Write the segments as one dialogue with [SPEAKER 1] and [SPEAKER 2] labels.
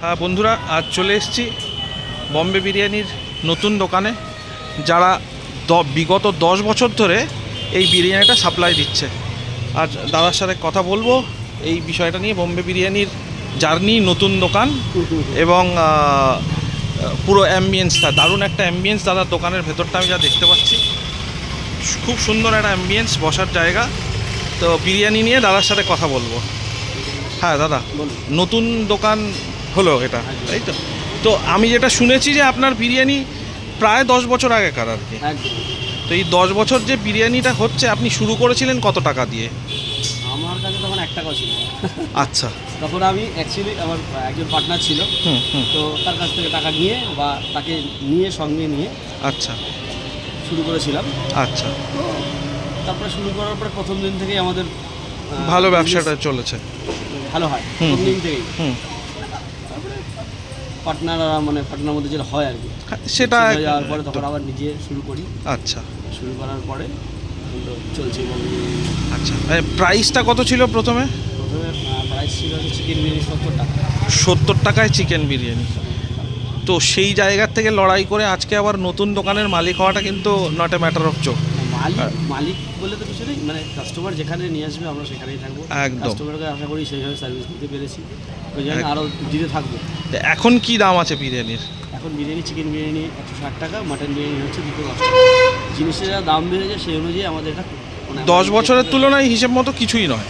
[SPEAKER 1] হ্যাঁ বন্ধুরা আজ চলে এসেছি বম্বে বিরিয়ানির নতুন দোকানে যারা দ- বিগত দশ বছর ধরে এই বিরিয়ানিটা সাপ্লাই দিচ্ছে। আজ দাদার সাথে কথা বলব এই বিষয়টা নিয়ে বম্বে বিরিয়ানির জার্নি নতুন দোকান এবং পুরো অ্যাম্বিয়েন্সটা দারুণ একটা অ্যাম্বিয়েন্স দাদার দোকানের ভেতরটা আমি যা দেখতে পাচ্ছি। খুব সুন্দর একটা অ্যাম্বিয়েন্স বসার জায়গা। তো বিরিয়ানি নিয়ে দাদার সাথে কথা বলব। হ্যাঁ দাদা নতুন দোকান হলো এটা। তাই তো? তো আমি যেটা শুনেছি যে আপনার বিরিয়ানি প্রায় দশ বছর আগেকার আর কি। তো এই দশ বছর যে বিরিয়ানিটা হচ্ছে আপনি শুরু করেছিলেন কত টাকা দিয়ে?
[SPEAKER 2] আমার কাছে তখন এক টাকাও ছিল
[SPEAKER 1] আচ্ছা।
[SPEAKER 2] তখন আমি অ্যাকচুয়ালি আমার একজন পার্টনার ছিল। তো তার কাছ থেকে টাকা নিয়ে বা তাকে নিয়ে সঙ্গে নিয়ে
[SPEAKER 1] আচ্ছা।
[SPEAKER 2] শুরু করেছিলাম।
[SPEAKER 1] আচ্ছা।
[SPEAKER 2] তারপরে শুরু করার পরে প্রথম দিন থেকেই আমাদের
[SPEAKER 1] ভালো ব্যবসাটা চলেছে।
[SPEAKER 2] ভালো হয়। প্রথম দিন থেকেই। পার্টনার মানে পার্টনার মধ্যে যেটা হয় আর কি।
[SPEAKER 1] হ্যাঁ, সেটা
[SPEAKER 2] যাওয়ার পরে তখন আবার নিজে শুরু করি।
[SPEAKER 1] আচ্ছা।
[SPEAKER 2] শুরু করার পরে চলছে
[SPEAKER 1] আচ্ছা প্রাইসটা কত ছিল প্রথমে?
[SPEAKER 2] প্রথমে প্রাইস ছিল চিকেন বিরিয়ানি সত্তর টাকা।
[SPEAKER 1] সত্তর টাকায় চিকেন বিরিয়ানি। তো সেই জায়গার থেকে লড়াই করে আজকে আবার নতুন দোকানের মালিক হওয়াটা কিন্তু নট এ ম্যাটার অফ চোখ
[SPEAKER 2] মালিক
[SPEAKER 1] হ্যাঁ।
[SPEAKER 2] মালিক বলে তো কিছু নেই মানে কাস্টমার যেখানে নিয়ে আসবে আমরা সেখানেই থাকব। কাস্টমারকে আশা করি সেইভাবে সার্ভিস দিতে পেরেছি। ওই জন্য আরও দিতে থাকব।
[SPEAKER 1] এখন কি দাম আছে বিরিয়ানির?
[SPEAKER 2] এখন বিরিয়ানি চিকেন বিরিয়ানি একশো ষাট টাকা মাটন বিরিয়ানি হচ্ছে দুশো দশ টাকা। জিনিসের যা দাম বেড়েছে সেই অনুযায়ী আমাদের এটা মানে
[SPEAKER 1] দশ বছরের তুলনায় হিসেব মতো কিছুই নয়।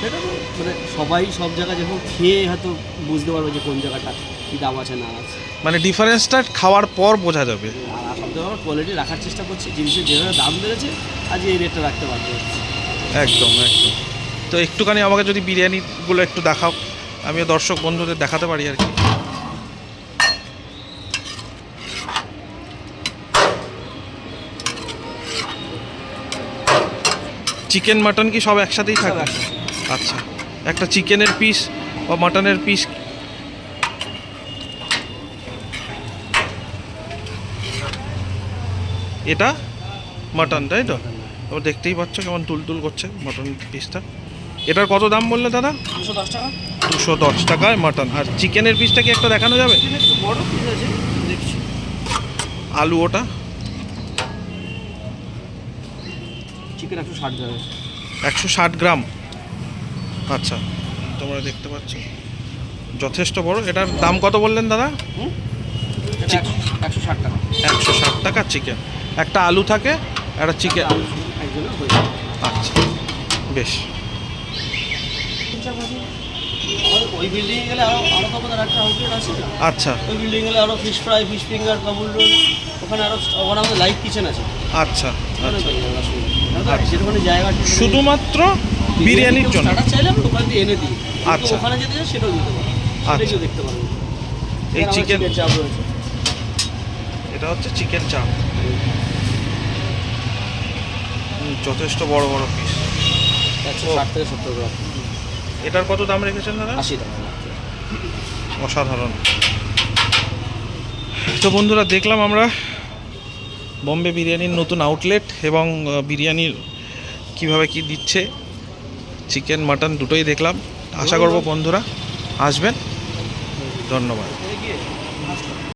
[SPEAKER 2] সেটা তো মানে সবাই সব জায়গায় যখন খেয়ে হয়তো বুঝতে পারবে যে কোন জায়গাটা কী দাম আছে না আছে।
[SPEAKER 1] মানে ডিফারেন্সটা খাওয়ার পর বোঝা যাবে।
[SPEAKER 2] সবথেকে কোয়ালিটি রাখার চেষ্টা করছি জিনিসের যেভাবে দাম বেড়েছে আজ এই রেটটা রাখতে বাধ্য হচ্ছি।
[SPEAKER 1] একদম একদম। তো একটুখানি আমাকে যদি বিরিয়ানিগুলো একটু দেখাও আমিও দর্শক বন্ধুদের দেখাতে পারি আর কি। চিকেন মাটন কি সব একসাথেই থাকে আচ্ছা একটা চিকেনের পিস বা মাটনের পিস এটা মাটন তাই তো? এবার দেখতেই পাচ্ছ কেমন তুলতুল করছে মাটন পিসটা এটার কত দাম বললে দাদা?
[SPEAKER 2] দুশো দশ টাকা
[SPEAKER 1] দুশো টাকায় মাটন আর চিকেনের পিসটা কি একটা দেখানো যাবে? আলু ওটা।
[SPEAKER 2] চিকেন একশো ষাট গ্রাম।
[SPEAKER 1] একশো ষাট গ্রাম আচ্ছা তোমরা দেখতে পাচ্ছ। যথেষ্ট বড়। এটার দাম কত বললেন দাদা?
[SPEAKER 2] একশো ষাট টাকা।
[SPEAKER 1] একশো ষাট টাকা চিকেন একটা আলু থাকে একটা চিকেন। আচ্ছা বেশ।
[SPEAKER 2] ওই বিল্ডিংয়ে গেলে আরও আরও তো আমাদের একটা আউটলেট আছে
[SPEAKER 1] আচ্ছা।
[SPEAKER 2] ওই বিল্ডিং গেলে আরও fish fry fish finger Kabul roll ওখানে আরও ওখানে আমাদের লাইভ কিচেন আছে।
[SPEAKER 1] আচ্ছা
[SPEAKER 2] যেখানে জায়গা
[SPEAKER 1] শুধুমাত্র বিরিয়ানির জন্য?
[SPEAKER 2] চাইলে আমরা ওখান দিয়ে এনে দিই।
[SPEAKER 1] আচ্ছা।
[SPEAKER 2] ওখানে যেতে চাই সেটাও দিতে পারব।
[SPEAKER 1] আচ্ছা।
[SPEAKER 2] দেখতে পারবে
[SPEAKER 1] এই চিকেন
[SPEAKER 2] চাপ রয়েছে।
[SPEAKER 1] এটা হচ্ছে চিকেন চাপ। যথেষ্ট বড় বড় পিস
[SPEAKER 2] একশো ষাট থেকে সত্তর গ্রাম।
[SPEAKER 1] এটার কত দাম রেখেছেন দাদা?
[SPEAKER 2] আশি টাকা
[SPEAKER 1] অসাধারণ। তো বন্ধুরা দেখলাম আমরা বম্বে বিরিয়ানির নতুন আউটলেট এবং বিরিয়ানির কীভাবে কি দিচ্ছে। চিকেন মাটন দুটোই দেখলাম। আশা করব বন্ধুরা আসবেন। ধন্যবাদ।